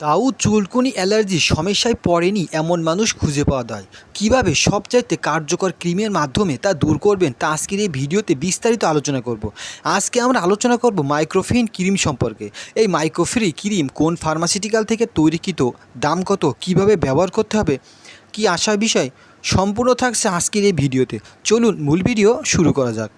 দাউদ চুলকুনি allergy সমস্যায় পড়েনি এমন মানুষ খুঁজে পাওয়া যায় কীভাবে সবচাইতে কার্যকর ক্রিমের মাধ্যমে তা দূর করবেন তা আজকের এই ভিডিওতে বিস্তারিত আলোচনা করব। আজকে আমরা আলোচনা করব মাইক্রোফিন ক্রিম সম্পর্কে। এই মাইক্রোফ্রি ক্রিম কোন ফার্মাসিউটিক্যাল থেকে তৈরিকৃত, দাম কত, কীভাবে ব্যবহার করতে হবে, কি আসার বিষয়, সম্পূর্ণ থাকছে আজকের এই ভিডিওতে। চলুন মূল ভিডিও শুরু করা যাক।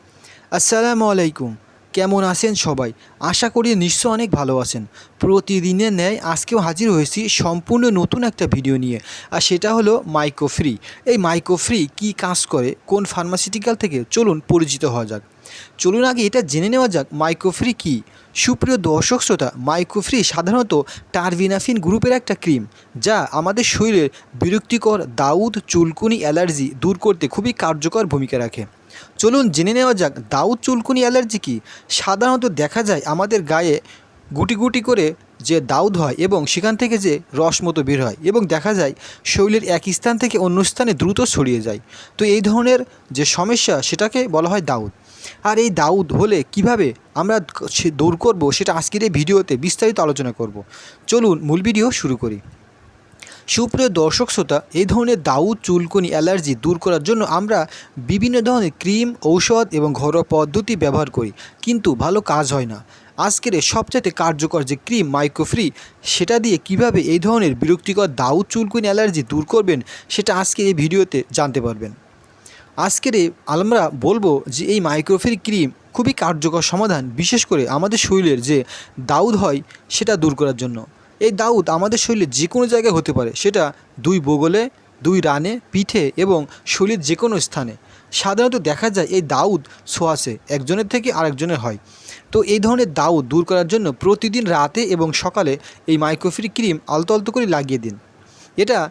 আসসালামু আলাইকুম। কেমন আছেন সবাই? আশা করি নিশ্চয় অনেক ভালো আছেন। প্রতিদিনের ন্যায় আজকেও হাজির হয়েছি সম্পূর্ণ নতুন একটা ভিডিও নিয়ে। আর সেটা হলো মাইক্রোফ্রি। এই মাইক্রোফ্রি কি কাজ করে? কোন ফার্মাসিউটিক্যাল থেকে? চলুন পরিচিত হওয়া যাক। চলুন আগে এটা জেনে নেওয়া যাক মাইক্রোফ্রি কি। সুপ্রিয় দর্শক শ্রোতা, মাইক্রোফ্রি সাধারণত টারভিনাফিন গ্রুপের একটা ক্রিম, যা আমাদের শরীরের বিরক্তিকর, দাউদ, চুলকুনি, অ্যালার্জি দূর করতে খুবই কার্যকর ভূমিকা রাখে। চলুন জেনে নেওয়া যাক, দাউদ চুলকুনি অ্যালার্জি কি? সাধারণত দেখা যায় আমাদের গায়ে গুটি গুটি করে যে দাউদ হয় এবং সেখান থেকে যে রস মতো বের হয় এবং দেখা যায় শরীরের এক স্থান থেকে অন্য স্থানে দ্রুত ছড়িয়ে যায়। তো এই ধরনের যে সমস্যা, সেটাকে বলা হয় দাউদ। আর এই দাউদ হলে কীভাবে আমরা দূর করব, সেটা আজকের এই ভিডিওতে বিস্তারিত আলোচনা করব। চলুন মূল ভিডিও শুরু করি। সুপ্রিয় দর্শক শ্রোতা এই ধরনের দাউদ, চুলকুনি, অ্যালার্জি দূর করার জন্য আমরা বিভিন্ন ধরনের ক্রিম, ঔষধ এবং ঘরোয়া পদ্ধতি ব্যবহার করি। কিন্তু ভালো কাজ হয় না। আজকের সবচাইতে কার্যকর যে ক্রিম, মাইক্রোফ্রি, সেটা দিয়ে কীভাবে এই ধরনের বিরক্তিকর দাউদ, চুলকুনি, অ্যালার্জি দূর করবেন, সেটা আজকের এই ভিডিওতে জানতে পারবেন। আজকের আমরা বলব যে এই মাইক্রোফ্রি ক্রিম খুবই কার্যকর সমাধান, বিশেষ করে আমাদের শরীরের যে দাউদ হয়, সেটা দূর করার জন্য। এই দাউদ আমাদের শরীরের যে কোনো জায়গায় হতে পারে। সেটা দুই বগলে দুই রানে, পিঠে এবং শরীরের যে কোনো স্থানে। সাধারণত দেখা যায় এই দাউদ সোয়াসে একজনের থেকে আরেকজনের হয়। তো এই ধরনের দাউদ দূর করার জন্য প্রতিদিন রাতে এবং সকালে এই মাইক্রোফ্রি ক্রিম আলতো আলতো করে লাগিয়ে দিন। এটা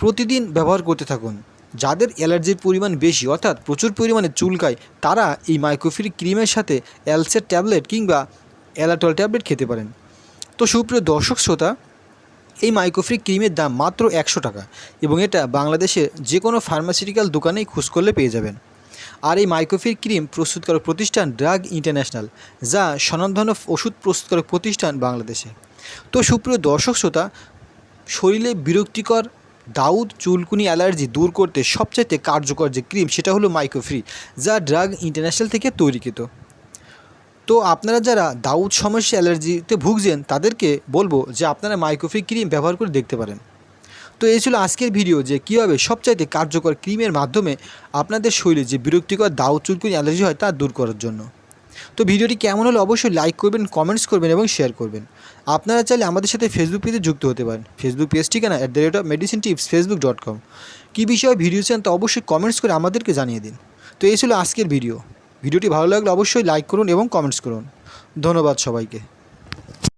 প্রতিদিন ব্যবহার করতে থাকুন। যাদের অ্যালার্জির পরিমাণ বেশি, অর্থাৎ প্রচুর পরিমাণে চুলকায়, তারা এই মাইক্রোফ্রি ক্রিমের সাথে অ্যালসের ট্যাবলেট কিংবা অ্যালাটল ট্যাবলেট খেতে পারেন। তো সুপ্রিয় দর্শক শ্রোতা, এই মাইক্রোফ্রি ক্রিমের দাম মাত্র একশো টাকা এবং এটা বাংলাদেশে যে কোনো ফার্মাসিউটিক্যাল দোকানেই খোঁজ করলে পেয়ে যাবেন। আর এই মাইক্রোফ্রি ক্রিম প্রস্তুতকারক প্রতিষ্ঠান ড্রাগ ইন্টারন্যাশনাল, যা স্বনামধন্য ওষুধ প্রস্তুতকারক প্রতিষ্ঠান বাংলাদেশে। তো সুপ্রিয় দর্শক শ্রোতা, শরীরে বিরক্তিকর, দাউদ, চুলকুনি অ্যালার্জি দূর করতে সবচাইতে কার্যকর যে ক্রিম, সেটা হলো মাইক্রোফ্রি, যা ড্রাগ ইন্টারন্যাশনাল থেকে তৈরিকৃত। তো আপনারা যারা দাউদ সমস্যা অ্যালার্জিতে ভুগছেন, তাদেরকে বলব যে আপনারা মাইক্রোফ্রি ক্রিম ব্যবহার করে দেখতে পারেন। তো এই ছিল আজকের ভিডিও যে কীভাবে সবচাইতে কার্যকর ক্রিমের মাধ্যমে আপনাদের শরীরে যে বিরক্তিকর দাউদ চুলকুনি অ্যালার্জি হয় তা দূর করার জন্য। তো ভিডিওটি কেমন হলে অবশ্যই লাইক করবেন, কমেন্টস করবেন এবং শেয়ার করবেন। আপনারা চাইলে আমাদের সাথে ফেসবুক পেজে যুক্ত হতে পারেন। ফেসবুক পেজ ঠিকানা at the rate of medicine tips Facebook dot com কী বিষয়ে ভিডিও চান তা অবশ্যই কমেন্টস করে আমাদেরকে জানিয়ে দিন। তো এই ছিল আজকের ভিডিও। ভিডিওটি ভালো লাগলে অবশ্যই লাইক করুন এবং কমেন্টস করুন। ধন্যবাদ সবাইকে।